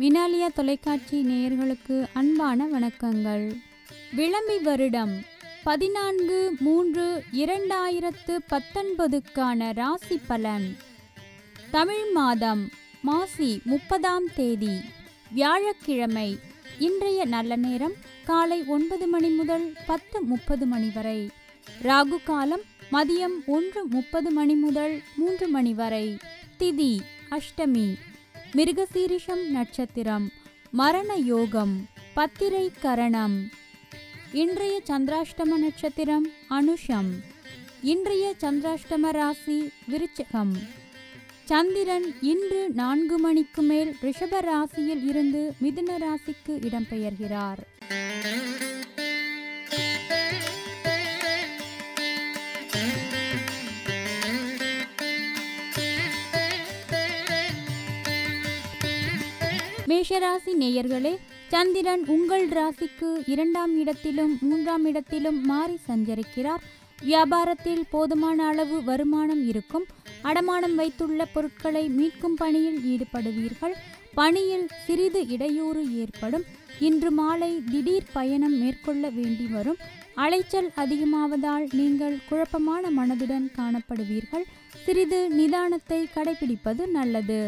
வினாலியா தொலைக்காட்சி நேயர்களுக்கு அன்பான வணக்கங்கள். விளம்பி வருடம் பதினான்கு மூன்று இரண்டாயிரத்து பத்தொன்பதுக்கான ராசி பலன். தமிழ் மாதம் மாசி முப்பதாம் தேதி. வியாழக்கிழமை இன்றைய நல்ல நேரம் காலை ஒன்பது மணி முதல் பத்து முப்பது மணி வரை. ராகு காலம் மதியம் ஒன்று முப்பது மணி முதல் மூன்று மணி வரை. திதி அஷ்டமி. மிருகசீரிஷம் நட்சத்திரம் மரண யோகம் பத்திரை கரணம் இன்றைய சந்திராஷ்டம நட்சத்திரம் அனுஷம். இன்றைய சந்திராஷ்டம ராசி விருச்சகம். சந்திரன் இன்று நான்கு மணிக்கு மேல் ரிஷப ராசியில் இருந்து மிதுன ராசிக்கு இடம்பெயர்கிறார். மேஷராசி நேயர்களே சந்திரன் உங்கள் ராசிக்கு இரண்டாம் இடத்திலும் மூன்றாம் இடத்திலும் மாறி சஞ்சரிக்கிறார். வியாபாரத்தில் போதுமான அளவு வருமானம் இருக்கும். அடமானம் வைத்துள்ள பொருட்களை மீட்கும் பணியில் ஈடுபடுவீர்கள். பணியில் சிறிது இடையூறு ஏற்படும். இன்று மாலை திடீர் பயணம் மேற்கொள்ள வேண்டி வரும். அலைச்சல் அதிகமாவதால் நீங்கள் குழப்பமான மனதுடன் காணப்படுவீர்கள். சிறிது நிதானத்தை கடைபிடிப்பது நல்லது.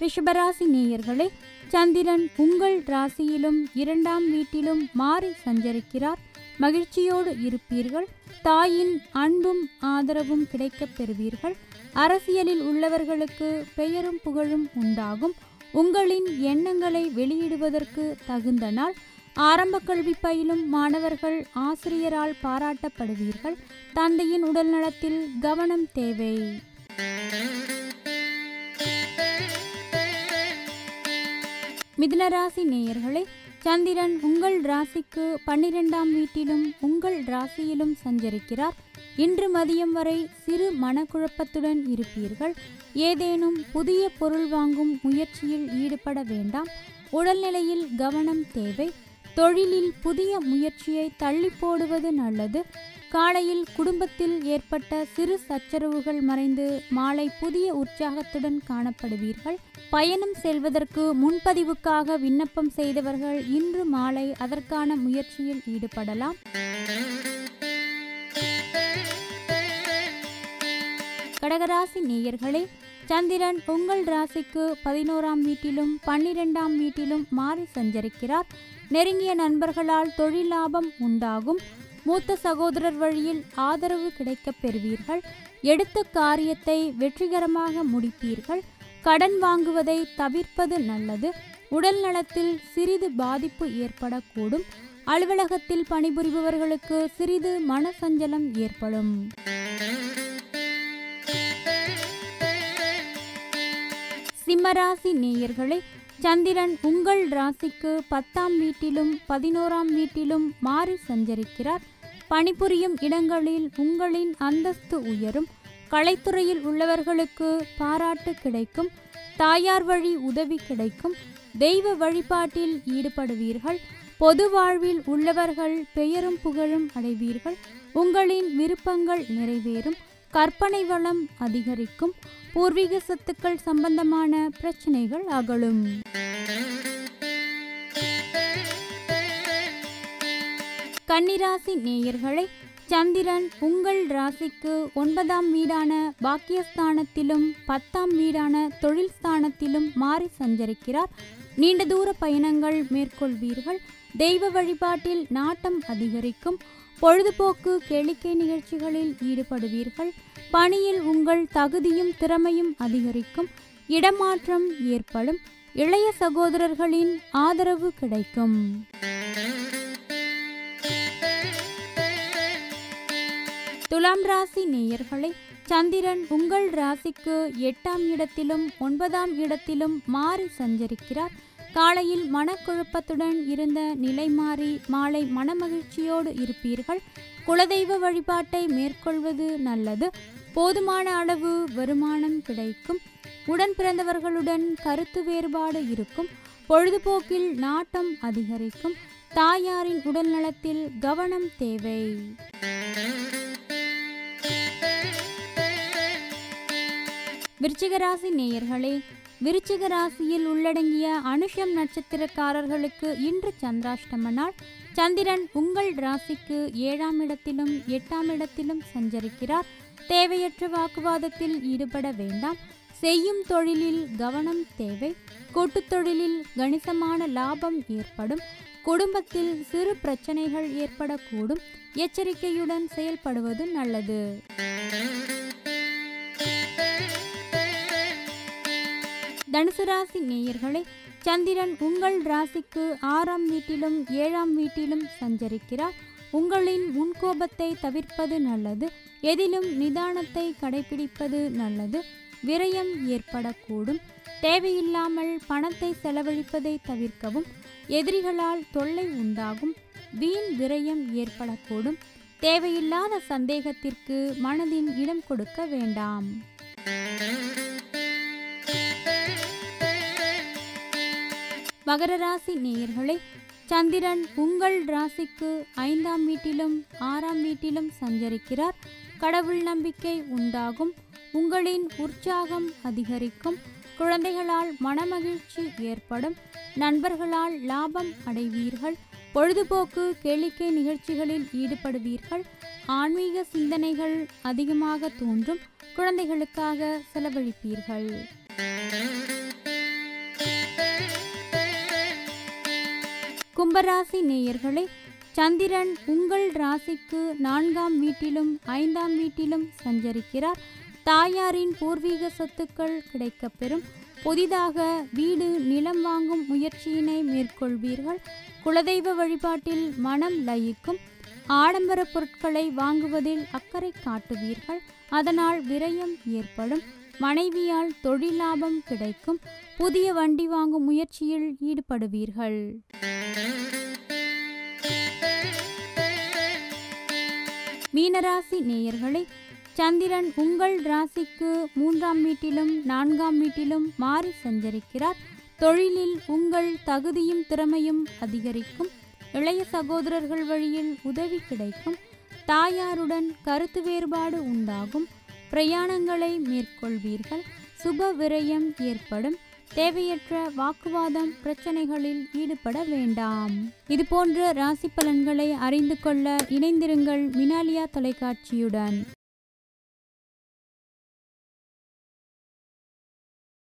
ரிஷபராசி நேயர்களே சந்திரன் உங்கள் ராசியிலும் இரண்டாம் வீட்டிலும் மாறி சஞ்சரிக்கிறார். மகிழ்ச்சியோடு இருப்பீர்கள். தாயின் அன்பும் ஆதரவும் கிடைக்கப் பெறுவீர்கள். அரசியலில் உள்ளவர்களுக்கு பெயரும் புகழும் உண்டாகும். உங்களின் எண்ணங்களை வெளியிடுவதற்கு தகுந்த நாள். ஆரம்ப கல்வி பயிலும் மாணவர்கள் ஆசிரியரால் பாராட்டப்படுவீர்கள். தந்தையின் உடல்நலத்தில் கவனம் தேவை. மிதுனராசி நேயர்களே சந்திரன் உங்கள் ராசிக்கு பன்னிரெண்டாம் வீட்டிலும் உங்கள் ராசியிலும் சஞ்சரிக்கிறார். இன்று மதியம் வரை சிறு மனக்குழப்பத்துடன் இருப்பீர்கள். ஏதேனும் புதிய பொருள் வாங்கும் முயற்சியில் ஈடுபட வேண்டாம். உடல்நிலையில் கவனம் தேவை. தொழிலில் புதிய முயற்சியை தள்ளி போடுவது நல்லது. காலையில் குடும்பத்தில் ஏற்பட்ட சிறு சச்சரவுகள் மறைந்து மாலை புதிய உற்சாகத்துடன் காணப்படுவீர்கள். பயணம் செல்வதற்கு முன்பதிவுக்காக விண்ணப்பம் செய்தவர்கள் இன்று மாலை அதற்கான முயற்சியில் ஈடுபடலாம். கடகராசி நேயர்களே சந்திரன் உங்கள் ராசிக்கு பதினோராம் வீட்டிலும் பன்னிரெண்டாம் வீட்டிலும் மாறி சஞ்சரிக்கிறார். நெருங்கிய நண்பர்களால் தொழில் லாபம் உண்டாகும். மூத்த சகோதரர் வழியில் ஆதரவு கிடைக்கப் பெறுவீர்கள். எடுத்த காரியத்தை வெற்றிகரமாக முடிப்பீர்கள். கடன் வாங்குவதை தவிர்ப்பது நல்லது. உடல் நலத்தில் சிறிது பாதிப்பு ஏற்படக்கூடும். அலுவலகத்தில் பணிபுரிபவர்களுக்கு சிறிது மனசஞ்சலம் ஏற்படும். சிம்மராசி நேயர்களை சந்திரன் உங்கள் ராசிக்கு பத்தாம் வீட்டிலும் பதினோராம் வீட்டிலும் மாறி சஞ்சரிக்கிறார். பணிபுரியும் இடங்களில் உங்களின் அந்தஸ்து உயரும். கலைத்துறையில் உள்ளவர்களுக்கு பாராட்டு கிடைக்கும். தாயார் வழி உதவி கிடைக்கும். தெய்வ வழிபாட்டில் ஈடுபடுவீர்கள். பொது வாழ்வில் உள்ளவர்கள் பெயரும் புகழும் அடைவீர்கள். உங்களின் விருப்பங்கள் நிறைவேறும். கற்பனை வளம் அதிகரிக்கும். பூர்வீக சொத்துக்கள் சம்பந்தமான பிரச்சனைகள் அகலும். கன்னிராசி நேயர்களை சந்திரன் உங்கள் ராசிக்கு ஒன்பதாம் வீடான பாக்கியஸ்தானத்திலும் பத்தாம் வீடான தொழில் ஸ்தானத்திலும் மாறி சஞ்சரிக்கிறார். நீண்ட தூர பயணங்கள் மேற்கொள்வீர்கள். தெய்வ வழிபாட்டில் நாட்டம் அதிகரிக்கும். பொழுதுபோக்கு கேளிக்கை நிகழ்ச்சிகளில் ஈடுபடுவீர்கள். பணியில் உங்கள் தகுதியும் திறமையும் அதிகரிக்கும் இடமாற்றம் ஏற்படும் இளைய சகோதரர்களின் ஆதரவு கிடைக்கும். துலாம் ராசி நேயர்களை சந்திரன் உங்கள் ராசிக்கு எட்டாம் இடத்திலும் ஒன்பதாம் இடத்திலும் மாறி சஞ்சரிக்கிறார். காலையில் மனக்குழப்பத்துடன் இருந்த நிலை மாறி மாலை மனமகிழ்ச்சியோடு இருப்பீர்கள். குலதெய்வ வழிபாட்டை மேற்கொள்வது நல்லது. போதுமான அளவு வருமானம் கிடைக்கும். உடன் பிறந்தவர்களுடன் கருத்து வேறுபாடு இருக்கும். பொழுதுபோக்கில் நாட்டம் அதிகரிக்கும். தாயாரின் உடல் நலத்தில் கவனம் தேவை. விருச்சிகராசி நேயர்களே விருச்சிக ராசியில் உள்ளடங்கிய அனுஷம் நட்சத்திரக்காரர்களுக்கு இன்று சந்திராஷ்டம நாள். சந்திரன் உங்கள் ராசிக்கு ஏழாம் இடத்திலும் எட்டாம் இடத்திலும் சஞ்சரிக்கிறார். தேவையற்ற வாக்குவாதத்தில் ஈடுபட வேண்டாம். செய்யும் தொழிலில் கவனம் தேவை. கூட்டுத் தொழிலில் கணிசமான லாபம் ஏற்படும். குடும்பத்தில் சிறு பிரச்சனைகள் ஏற்படக்கூடும். எச்சரிக்கையுடன் செயல்படுவது நல்லது. தனுசு ராசி நேயர்களே சந்திரன் உங்கள் ராசிக்கு ஆறாம் வீட்டிலும் ஏழாம் வீட்டிலும் சஞ்சரிக்கிறார். உங்களின் முன்கோபத்தை தவிர்ப்பது நல்லது எதிலும் நிதானத்தை கடைபிடிப்பது நல்லது விரயம் ஏற்படக்கூடும். தேவையில்லாமல் பணத்தை செலவழிப்பதை தவிர்க்கவும் எதிரிகளால் தொல்லை உண்டாகும் வீண் விரயம் ஏற்படக்கூடும். தேவையில்லாத சந்தேகத்திற்கு மனதின் இடம் கொடுக்க வேண்டாம். மகர ராசி நேயர்களே சந்திரன் உங்கள் ராசிக்கு ஐந்தாம் வீட்டிலும் ஆறாம் வீட்டிலும் சஞ்சரிக்கிறார். கடவுள் நம்பிக்கை உண்டாகும். உங்களின் உற்சாகம் அதிகரிக்கும். குழந்தைகளால் மனமகிழ்ச்சி ஏற்படும். நண்பர்களால் லாபம் அடைவீர்கள். பொழுதுபோக்கு கேளிக்கை நிகழ்ச்சிகளில் ஈடுபடுவீர்கள். ஆன்மீக சிந்தனைகள் அதிகமாக தோன்றும். குழந்தைகளுக்காக செலவழிப்பீர்கள். கும்பராசி நேயர்களே சந்திரன் உங்கள் ராசிக்கு நான்காம் வீட்டிலும் ஐந்தாம் வீட்டிலும் சஞ்சரிக்கிறார். தாயாரின் பூர்வீக சொத்துக்கள் கிடைக்கப்பெறும். புதிதாக வீடு நிலம் வாங்கும் முயற்சியினை மேற்கொள்வீர்கள். குலதெய்வ வழிபாட்டில் மனம் லயிக்கும். ஆடம்பர பொருட்களை வாங்குவதில் அக்கறை காட்டுவீர்கள். அதனால் விரயம் ஏற்படும். மனைவியால் தொழில் லாபம் கிடைக்கும். புதிய வண்டி வாங்கும் முயற்சியில் ஈடுபடுவீர்கள். மீனராசி நேயர்களை சந்திரன் உங்கள் ராசிக்கு மூன்றாம் வீட்டிலும் நான்காம் வீட்டிலும் மாறி சஞ்சரிக்கிறார். தொழிலில் உங்கள் தகுதியும் திறமையும் அதிகரிக்கும். இளைய சகோதரர்கள் வழியில் உதவி கிடைக்கும். தாயாருடன் கருத்து வேறுபாடு உண்டாகும். பிரயாணங்களை மேற்கொள்வீர்கள். சுப விரயம் ஏற்படும். தேவையற்ற வாக்குவாதம் பிரச்சனைகளில் ஈடுபட வேண்டாம். இது போன்ற ராசி பலன்களை அறிந்து கொள்ள இணைந்திருங்கள் மினாலியா தொலைக்காட்சியுடன்.